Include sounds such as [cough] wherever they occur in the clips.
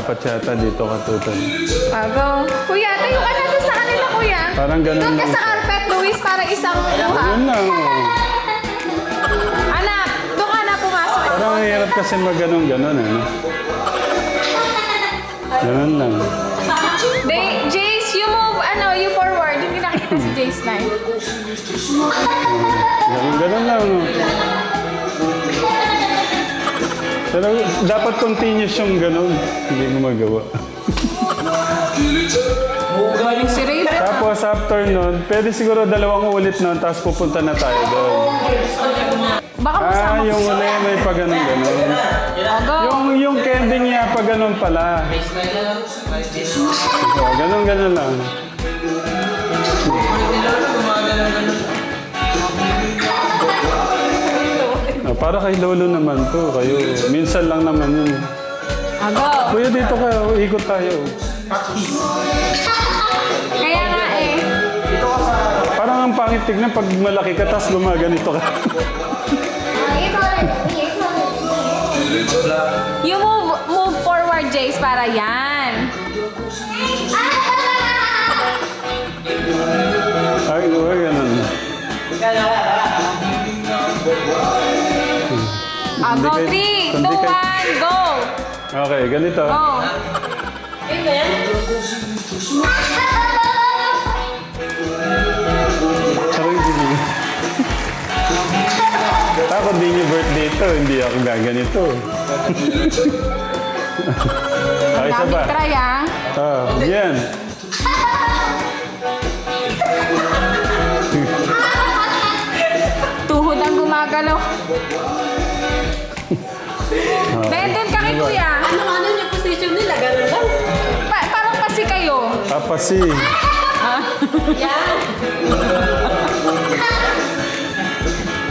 dapat yata dito ka tutan. Ago. Kuya, tayo ka na doon sa kanila, kuya. Parang ganun Doon ka lang sa siya. carpet, Luis, para isang kuha. Yun lang. Oh. Anak, doon ka na pumasok. Parang ang hirap kasi mag-ganon ganon eh. no? Ganun lang. They, Jace, you move, ano, you forward. Hindi nakikita si Jace na. Ganun, ganun lang. No? Pero dapat continuous yung ganun. Hindi mo magawa. Galing si Ray. Tapos after nun, pwede siguro dalawang ulit nun, tapos pupunta na tayo doon. Baka Ah, masama yung uli may pa ganun ganun. Yung, yung candy niya pa ganun pala. Oh, ganun ganun lang. Para kay Lolo naman to, kayo. Minsan lang naman yun. Ago. Kuya, dito ka. Ikot tayo. Kaya nga eh. Parang ang pangit tignan pag malaki ka, tapos gumaganito ka. You move, move forward, Jace, para yan. Ay, uy, ganun. Ago, kay- 3, 2, hindi 1, kay- go. Okay, ganito. Go. Ayun ba yan? Parang hindi niyo. Ako di niyo birthday to, hindi ako gaganito. Ay, isa Dami pa. try, ah. Ah, yan. Tuhod ang gumagalaw. Ah, doon ka kay kuya. Ano, ano yung position nila? Ganun lang. Pa- parang pasi kayo. Papasi. Yan. [laughs]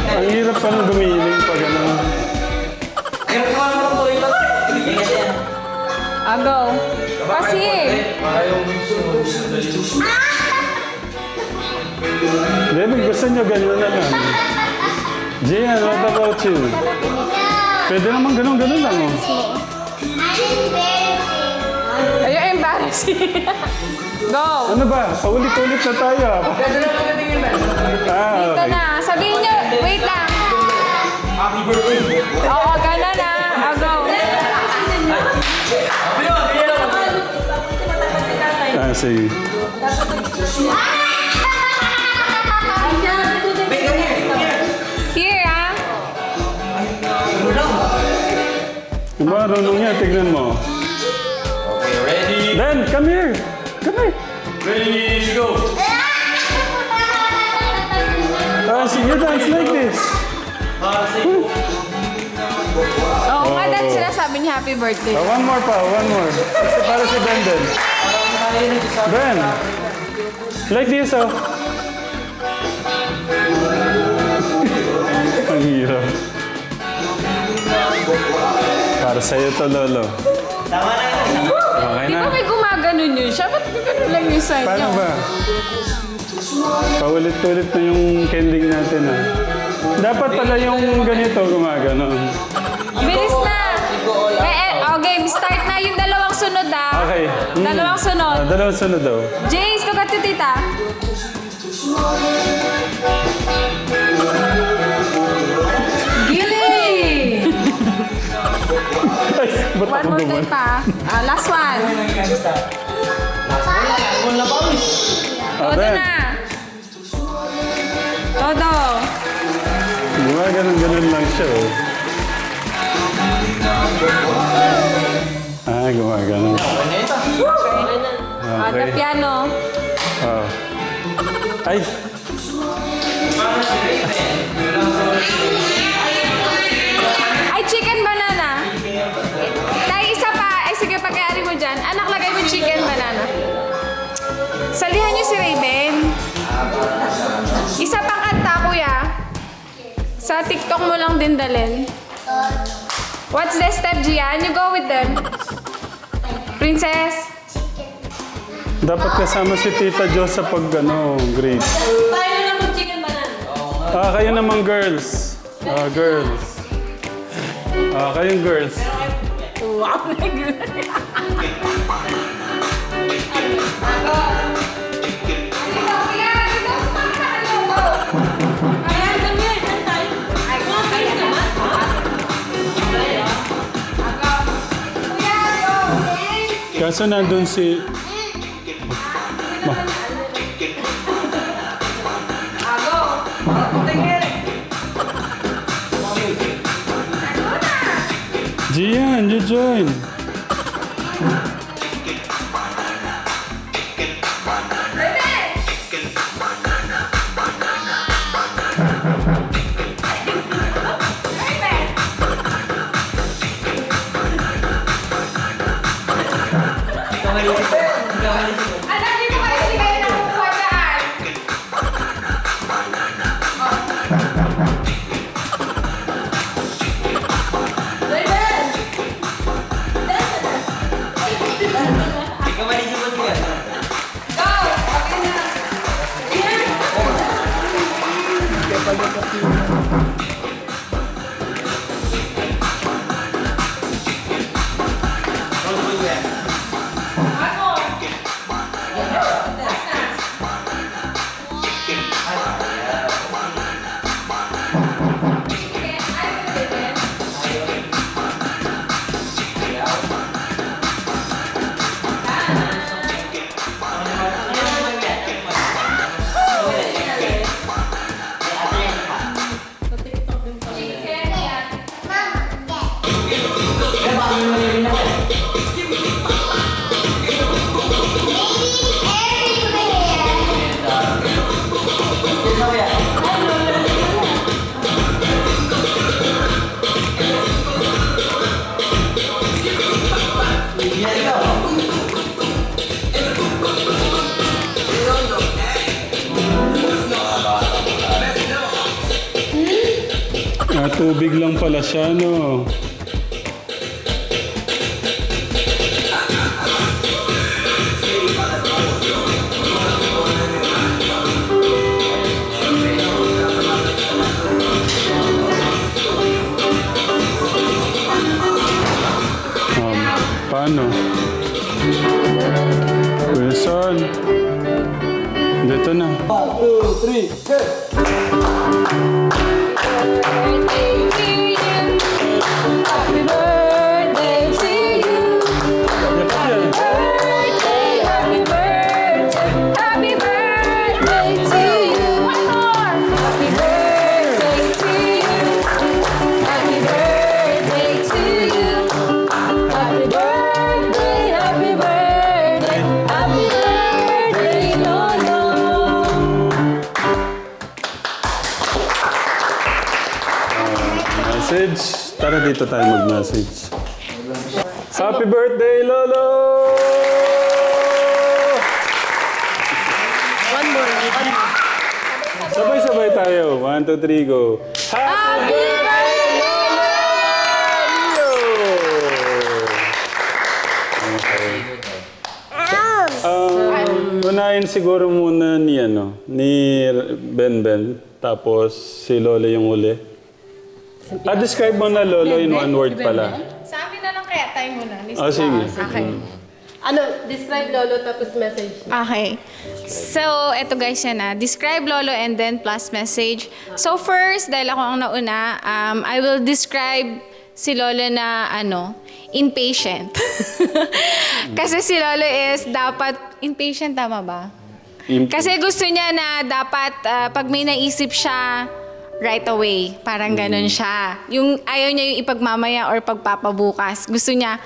Ang hirap pa nang gumiling pag ano. Ago. Pasi. David, gusto niyo ganyan na lang. Gian, what about you? Pwede naman ganun-ganun lang. Oh. Ayun, embarrassing. [laughs] Go. Ano ba? Paulit-ulit na tayo. ah. Ah, Ito okay. na. Sabihin nyo, wait lang. Happy birthday. Oo, gano'n na. Ah, go. Ah, sige. Yung mga runong niya, tignan mo. Okay, ready? Ben, come here. Come here. Ready, go! Ah, sige, you dance like this. Oo nga, dahil sinasabi niya happy birthday. Ah, one more pa, one more. Kasi para si Ben din. Ben. Like this, oh. [laughs] Ang hirap. Para sa'yo to, Lolo. Okay Di na. ba may gumaganon yun siya? Ba't gano'n lang yung sa Paano inyo? ba? Paulit-ulit na yung kending natin, ah. Dapat pala yung ganito gumagano. Bilis na! Eh, eh, okay, start na yung dalawang sunod ah. Okay. Mm. Dalawang sunod. Ah, dalawang sunod daw. Jace, look at you, tita. Ay, ba't One ako more time pa. Ah, last one. Todo Ben. na. Todo. Gumaganon-ganon lang siya oh. Ah, gumaganon. Ah, the Okay. piano. Ah. Ay, Ay, chicken banana. Dyan. Anak, lagay mo chicken banana. Salihan niyo si Raven. Isa pang kanta, kuya. Sa TikTok mo lang din dalhin. What's the step, Gian? You go with them. Princess. dapat kasama si Tita Jo sa pag, ano, grade. Tayo na lang mag-chicken banana. Ah, kayo naman girls. Ah, girls. Ah, kayong girls. Kaya, dami yan. Kaso nandun si... Gian, you join. Thank you. Tubig lang pala siya, no? Um, paano? Wilson! Dito na. 1, 2, 3, 4! Dito tayo mag-message. Happy birthday, Lolo! One more. Sabay-sabay tayo. One, two, three, go. Happy Lolo! Okay. Um, unahin siguro muna ni ano, ni Ben Ben, tapos si Lolo yung uli. Ah, describe mo na Lolo in one word pala. Sa amin na lang kaya tayo muna. Ah, sige. Okay. Ano, describe Lolo tapos message. Okay. So, eto guys yan na. Describe Lolo and then plus message. So first, dahil ako ang nauna, um, I will describe si Lolo na ano, impatient. [laughs] Kasi si Lolo is dapat impatient tama ba? Im- Kasi gusto niya na dapat ah, pag may naisip siya right away, parang ganun siya. Yung ayaw niya yung ipagmamaya or pagpapabukas. Gusto niya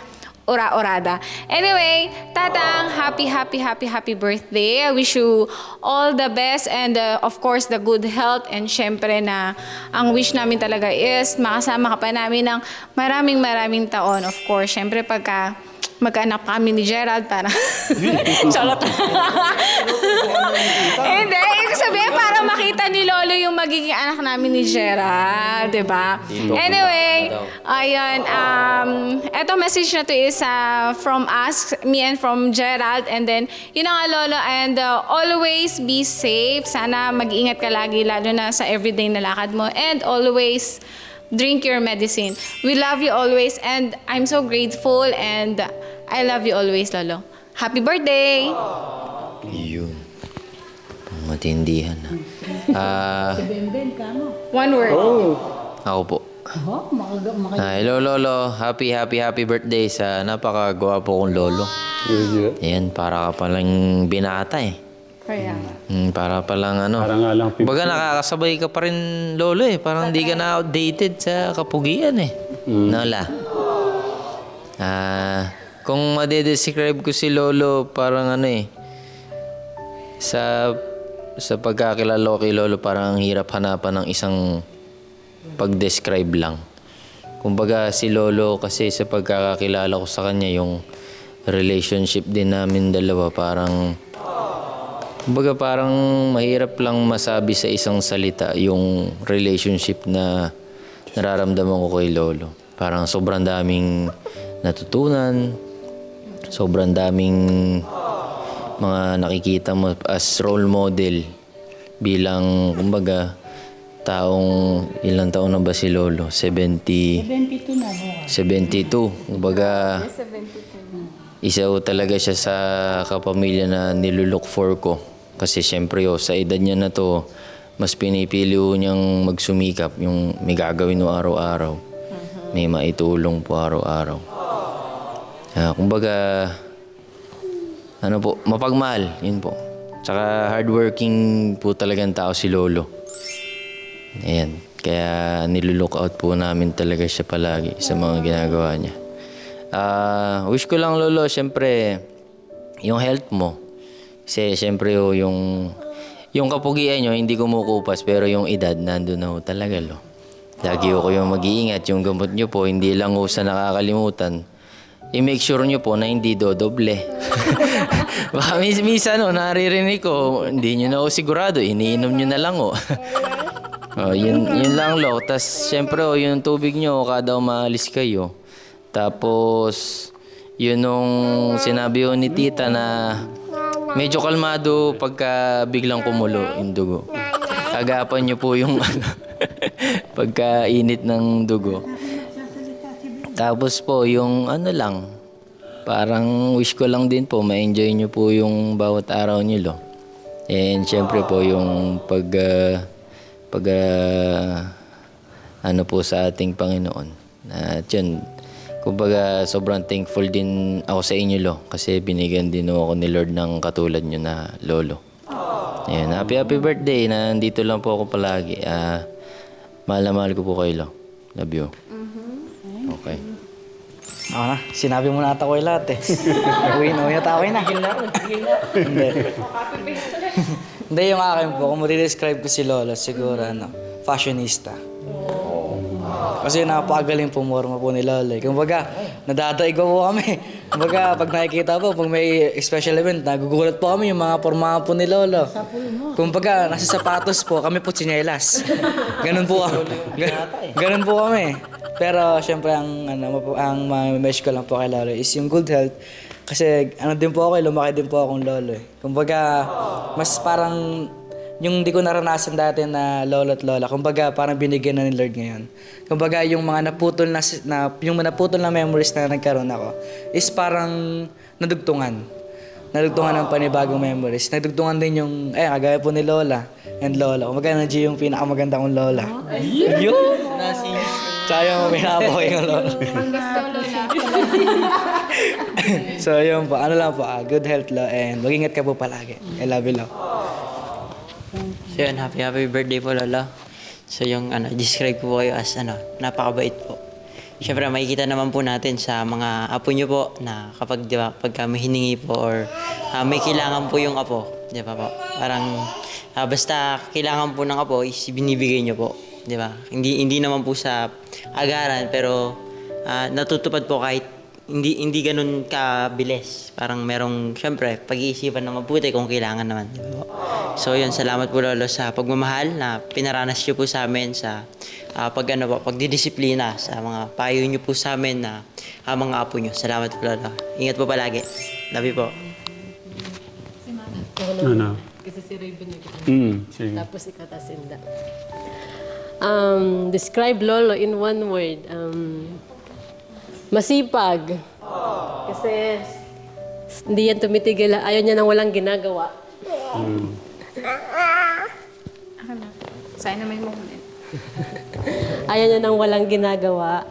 ora-orada. Anyway, Tatang, happy, happy, happy, happy birthday. I wish you all the best and uh, of course the good health and syempre na ang wish namin talaga is makasama ka pa namin ng maraming maraming taon. Of course, syempre pagka magkaanak kami ni Gerald para charot. Hindi ibig sabihin para makita ni Lolo yung magiging anak namin ni Gerald di ba? Anyway ayun um eto message na to is uh, from us me and from Gerald and then yun na nga Lolo and uh, always be safe. Sana mag-ingat ka lagi lalo na sa everyday na lakad mo and always drink your medicine. We love you always and I'm so grateful and I love you always, Lolo. Happy birthday! Yun. Matindihan na. Ah, Ben-ben ka mo. One word. ako po. Oh, makaga, makaga. Ah, hello, Lolo. Happy, happy, happy birthday sa napakagwapo kong Lolo. Yeah, yeah. Ayan, para ka palang binata eh. Kaya Hmm, para palang ano. Parang nga lang 50. Baga nakakasabay ka pa rin, Lolo eh. Parang hindi ka na outdated sa kapugian eh. Nola. Ah, kung madedescribe ko si Lolo, parang ano eh. Sa sa pagkakilala ko kay Lolo, parang ang hirap hanapan ng isang pag-describe lang. Kumbaga si Lolo kasi sa pagkakakilala ko sa kanya, yung relationship din namin dalawa parang Kumbaga parang mahirap lang masabi sa isang salita yung relationship na nararamdaman ko kay Lolo. Parang sobrang daming natutunan, sobrang daming mga nakikita mo as role model bilang kumbaga taong ilang taon na ba si Lolo? 70 22 na bukas. 72. Kumbaga isa ko talaga siya sa kapamilya na nilulook for ko. Kasi syempre oh, sa edad niya na to, mas pinipili ho niyang magsumikap yung may gagawin no araw-araw. May maitulong po araw-araw. Ah, kumbaga, ano po, mapagmahal, yun po. Tsaka hardworking po talagang tao si Lolo. Ayan. Kaya nilulook out po namin talaga siya palagi sa mga ginagawa niya. Ah, wish ko lang lolo, syempre yung health mo. Kasi syempre oh, yung yung kapugian nyo hindi kumukupas pero yung edad nandun na ho talaga lo. Lagi ko yung mag-iingat, yung gamot nyo po hindi lang ho sa nakakalimutan. I-make sure nyo po na hindi dodoble. [laughs] Baka mis minsan no, naririnig ko, hindi nyo na ho sigurado, iniinom nyo na lang ho. Oh, yun, yun lang lo. Tapos, syempre, oh, yung tubig nyo, kada umalis kayo. Tapos, yun nung sinabi ko ni tita na medyo kalmado pagka biglang kumulo yung dugo. Agapan nyo po yung [laughs] ano, pagka init ng dugo. Tapos po, yung ano lang, parang wish ko lang din po, ma-enjoy nyo po yung bawat araw nyo, lo. And syempre po, yung pag, ah, pag, ah, ano po sa ating Panginoon. At yun, kumbaga sobrang thankful din ako sa inyo, lo. Kasi binigyan din ako ni Lord ng katulad nyo na lolo. Ayan, happy happy birthday. Nandito lang po ako palagi. Ah, mahal na mahal ko po kayo, lo. Love you. Okay. Ako na, sinabi mo na ata ko yung lahat eh. [laughs] Uwi na, uwi na tayo na. Hindi. Hindi yung akin po, kung describe ko si Lola, siguro ano, fashionista. Kasi napakagaling pumorma po ni Lola. eh. Kumbaga, nadadaig po kami. Kumbaga, pag nakikita po, pag may special event, nagugulat po kami yung mga pormahan po ni Lolo. Kumbaga, nasa sapatos po, kami po tsinelas. Ganun po. Gan- ganun po kami. Pero syempre ang ano ang ma-mesh ko lang po kay Lolo is yung good health. Kasi ano din po ako, eh, lumaki din po akong lolo eh. Kumbaga, mas parang yung di ko naranasan dati na lolo at lola. Kumbaga, parang binigyan na ni Lord ngayon. Kumbaga, yung mga naputol na, na yung naputol na memories na nagkaroon ako is parang nadugtungan. Nadugtungan ng panibagong memories. Nadugtungan din yung, eh, kagaya po ni Lola and Lola. Kumbaga, nandiyan yung pinakamaganda kong Lola. Yun! Sayang, pinapa [laughs] [laughs] ko yung lolo. so, yun po. Ano lang po, ah, good health lo and mag-ingat ka po palagi. I love you, lo. So yun, happy happy birthday po Lola. So yung ano, describe ko po kayo as ano, napakabait po. Siyempre makikita naman po natin sa mga apo nyo po na kapag di ba, pagka may hiningi po or ah, may kailangan po yung apo, di ba po? Parang ah, basta kailangan po ng apo is binibigay nyo po, di ba? Hindi hindi naman po sa agaran pero ah, natutupad po kahit hindi hindi ganun kabilis. Parang merong syempre pag-iisipan ng mabuti kung kailangan naman, di ba? So yun, salamat po Lolo sa pagmamahal na pinaranas niyo po sa amin sa ah, pag ano po, pagdidisiplina sa mga payo niyo po sa amin na ah, mga apo niyo. Salamat po Lolo. Ingat po palagi. Love you po. Ano? Kasi si Raven yung Mm, sige. Tapos ikatasinda. Um, describe Lolo in one word. Um, masipag. Kasi hindi yan tumitigil. Ayaw niya nang walang ginagawa. Sana may moment. Ayaw niya nang walang ginagawa.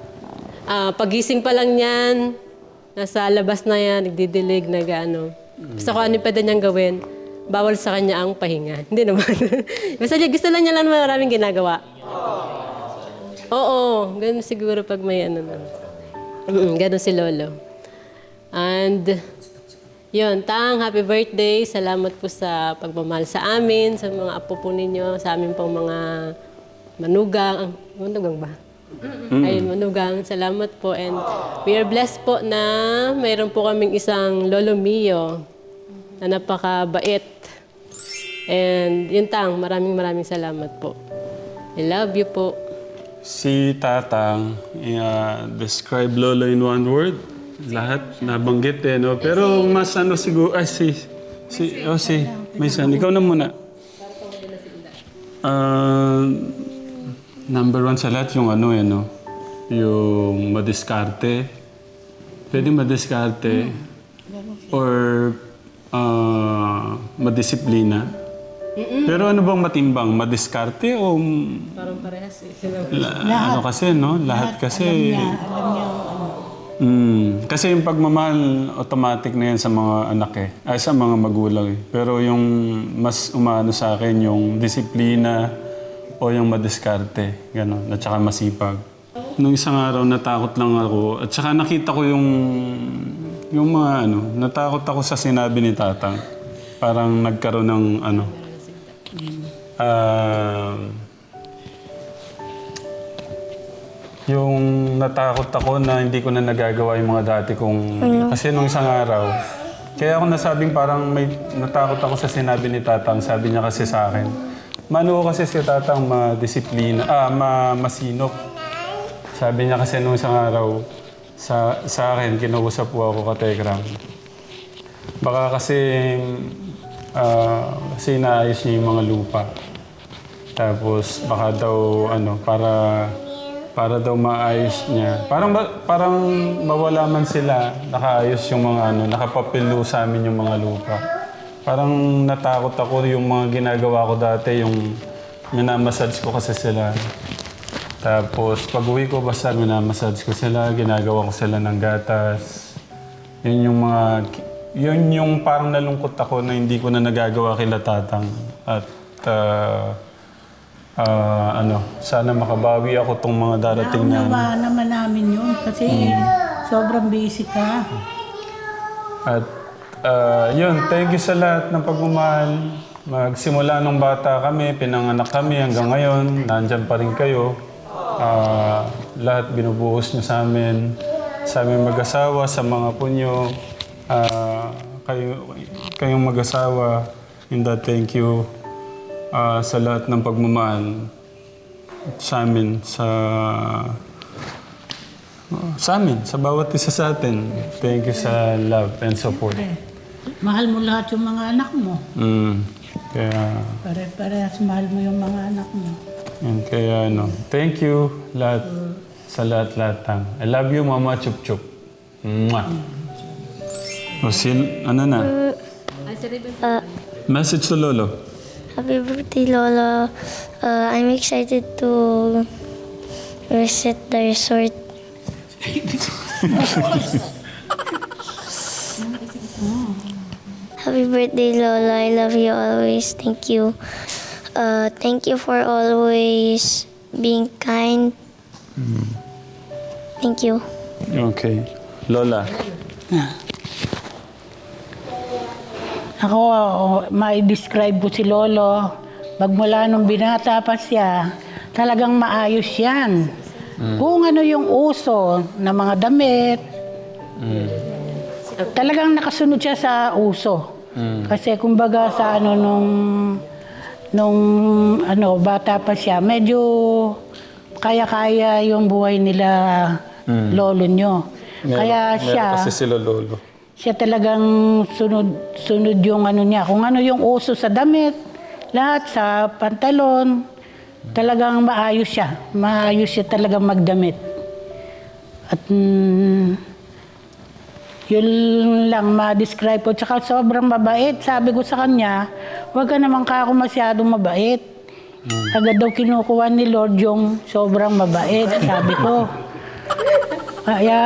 Ah, pagising pa lang niyan, nasa labas na yan, nagdidilig, nag ano. Gusto ko ano yung pwede niyang gawin, bawal sa kanya ang pahinga. [laughs] Hindi naman. Basta gusto lang niya lang maraming ginagawa. Oo, ganun siguro pag may ano na. Mm, ganun si Lolo. And, yun, Tang, happy birthday. Salamat po sa pagmamahal sa amin, sa mga apo po ninyo, sa amin pong mga manugang. Manugang ba? Ayun, manugang. Salamat po. And we are blessed po na mayroon po kaming isang Lolo Mio na napakabait. And yun tang, maraming maraming salamat po. I love you po. Si Tatang, uh, describe Lolo in one word. Lahat nabanggit eh, no? Pero mas ano siguro, ay si, si, oh si, may san, ikaw na muna. Ah, number one sa lahat yung ano eh, no? Yung madiskarte. Pwede madiskarte. Or ah, madisiplina. Pero ano bang matimbang? Madiskarte o Parang parehas eh. La, ano kasi, no? Lahat, kasi... Mm, kasi yung pagmamahal, automatic na yan sa mga anak eh. Ay, sa mga magulang eh. Pero yung mas umano sa akin, yung disiplina o yung madiskarte. Gano'n. At saka masipag. Nung isang araw, natakot lang ako. At saka nakita ko yung... Yung mga ano, natakot ako sa sinabi ni Tatang. Parang nagkaroon ng ano... Ah... Yung natakot ako na hindi ko na nagagawa yung mga dati kong... Kasi nung isang araw, kaya ako nasabing parang may natakot ako sa sinabi ni Tatang. Sabi niya kasi sa akin, Mano kasi si Tatang madisiplina, ah, ma, masinop. Sabi niya kasi nung isang araw, sa, sa akin, kinausap po ako ka Tegram. Baka kasi, ah, kasi inaayos niya yung mga lupa. Tapos baka daw ano para para daw maayos niya. Parang parang mawala man sila, nakaayos yung mga ano, nakapapilo sa amin yung mga lupa. Parang natakot ako yung mga ginagawa ko dati, yung minamassage ko kasi sila. Tapos pag uwi ko basta minamassage ko sila, ginagawa ko sila ng gatas. Yun yung mga yun yung parang nalungkot ako na hindi ko na nagagawa kila tatang. At ah, ah, ano, sana makabawi ako tong mga darating na ano. Nawa naman namin yun kasi sobrang busy ka. At ah, yun, thank you sa lahat ng pagmamahal. Magsimula nung bata kami, pinanganak kami hanggang ngayon, nandyan pa rin kayo. Ah, lahat binubuhos nyo sa amin, sa aming mag-asawa, sa mga punyo. Ah, kayo, kayong mag-asawa, Inda, thank you ah, sa lahat ng pagmamahal sa amin, sa sa amin, sa bawat isa sa atin. Thank you sa love and support. Mahal mo lahat yung mga anak mo. Mm. Kaya, Pare-parehas mahal mo yung mga anak mo. Yun, kaya ano, thank you lahat sa lahat-lahat tang. I love you, Mama Chup Chup. Mwah. O sil, ano na? Message to Lolo. Happy birthday, Lolo. Uh, I'm excited to visit the resort. [laughs] Happy birthday, Lola. I love you always. Thank you. Uh, thank you for always being kind. Thank you. Okay. Lola. Ako, may describe ko si Lolo. Magmula nung binata pa siya, talagang maayos yan. Kung ano yung uso ng mga damit, talagang nakasunod siya sa uso. Kasi kumbaga sa ano nung nung ano bata pa siya, medyo kaya-kaya yung buhay nila lolo nyo. Kaya Meron- siya Meron kasi sila lolo. siya talagang sunod sunod yung ano niya kung ano yung uso sa damit lahat sa pantalon talagang maayos siya maayos siya talagang magdamit at mm, yun lang ma-describe ko tsaka sobrang mabait. Sabi ko sa kanya wag ka naman ka ako masyadong mabait. Agad daw kinukuha ni Lord yung sobrang mabait sabi ko. Kaya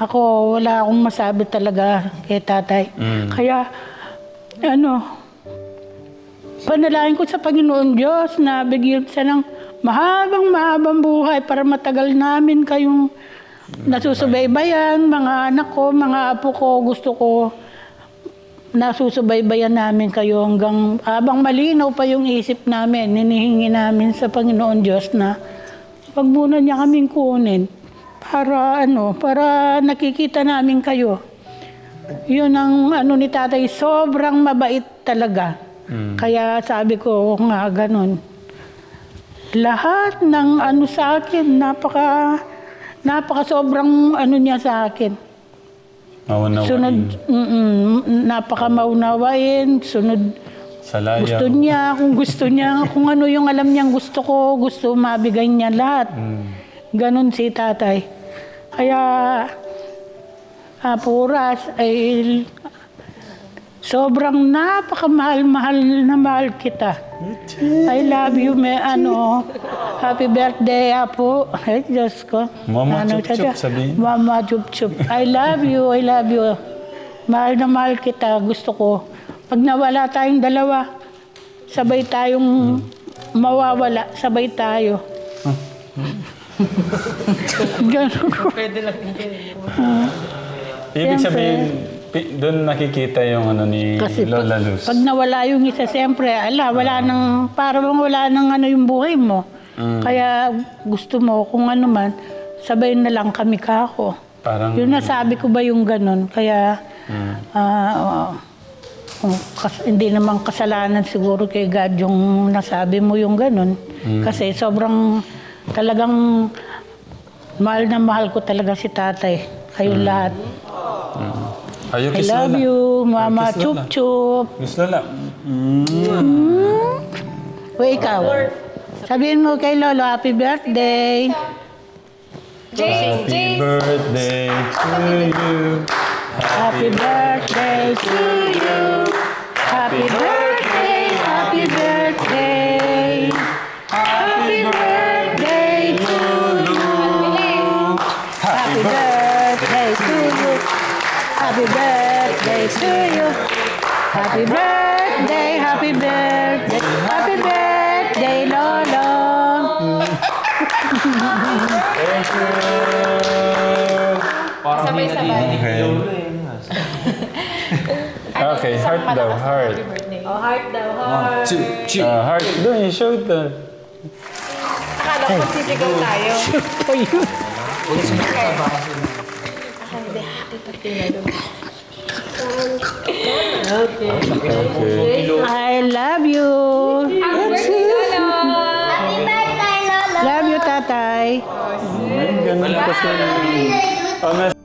ako, wala akong masabi talaga kay tatay. Kaya, ano, panalangin ko sa Panginoon Diyos na bigyan siya ng mahabang mahabang buhay para matagal namin kayong nasusubaybayan, mga anak ko, mga apo ko, gusto ko nasusubaybayan namin kayo hanggang habang malinaw pa yung isip namin, ninihingi namin sa Panginoon Diyos na wag muna niya kaming kunin para ano, para nakikita namin kayo. Yun ang ano ni tatay, sobrang mabait talaga. Kaya sabi ko nga ganun. Lahat ng ano sa akin, napaka, napaka sobrang ano niya sa akin. Maunawain. Sunod, mm napaka maunawain, sunod Salaya. gusto niya, kung gusto niya, [laughs] kung ano yung alam niyang gusto ko, gusto mabigay niya lahat. Ganon si tatay. Kaya, apuras ay sobrang napakamahal-mahal na mahal kita. I love you, may ano, happy birthday, Apo. Ay, Diyos ko. Mama Ano Chup Chup, sabihin. Mama Chup Chup. I love you, I love you. Mahal na mahal kita, gusto ko. Pag nawala tayong dalawa, sabay tayong mawawala, sabay tayo. Ganun. Ibig Siyempre. sabihin, pi- doon nakikita yung ano ni Kasi Lola pag, Luz. pag nawala yung isa, siyempre, ala, wala nang, parang wala nang ano yung buhay mo. Kaya gusto mo, kung ano man, sabay na lang kami kako. Parang, Yun nasabi ko ba yung ganun. Kaya, ah, oo. Kung kas- hindi naman kasalanan siguro kay God yung nasabi mo yung ganun. Kasi sobrang talagang mahal na mahal ko talaga si tatay. Kayo lahat. Ayaw I love you, Mama Kiss Chup Lola. Chup. Kiss Lola. O ikaw, sabihin mo kay Lolo, happy birthday. Happy birthday to you. Happy birthday to you. Happy birthday, Happy birthday, happy birthday, happy birthday, Lolo. Thank you. Okay. okay, heart daw, heart. Oh, heart daw, heart. Uh, heart. Doon, you showed the... Akala ko sisigaw tayo. [laughs] Okay. I love you. Love you, tatay. Ay, ganun kasi. Nas-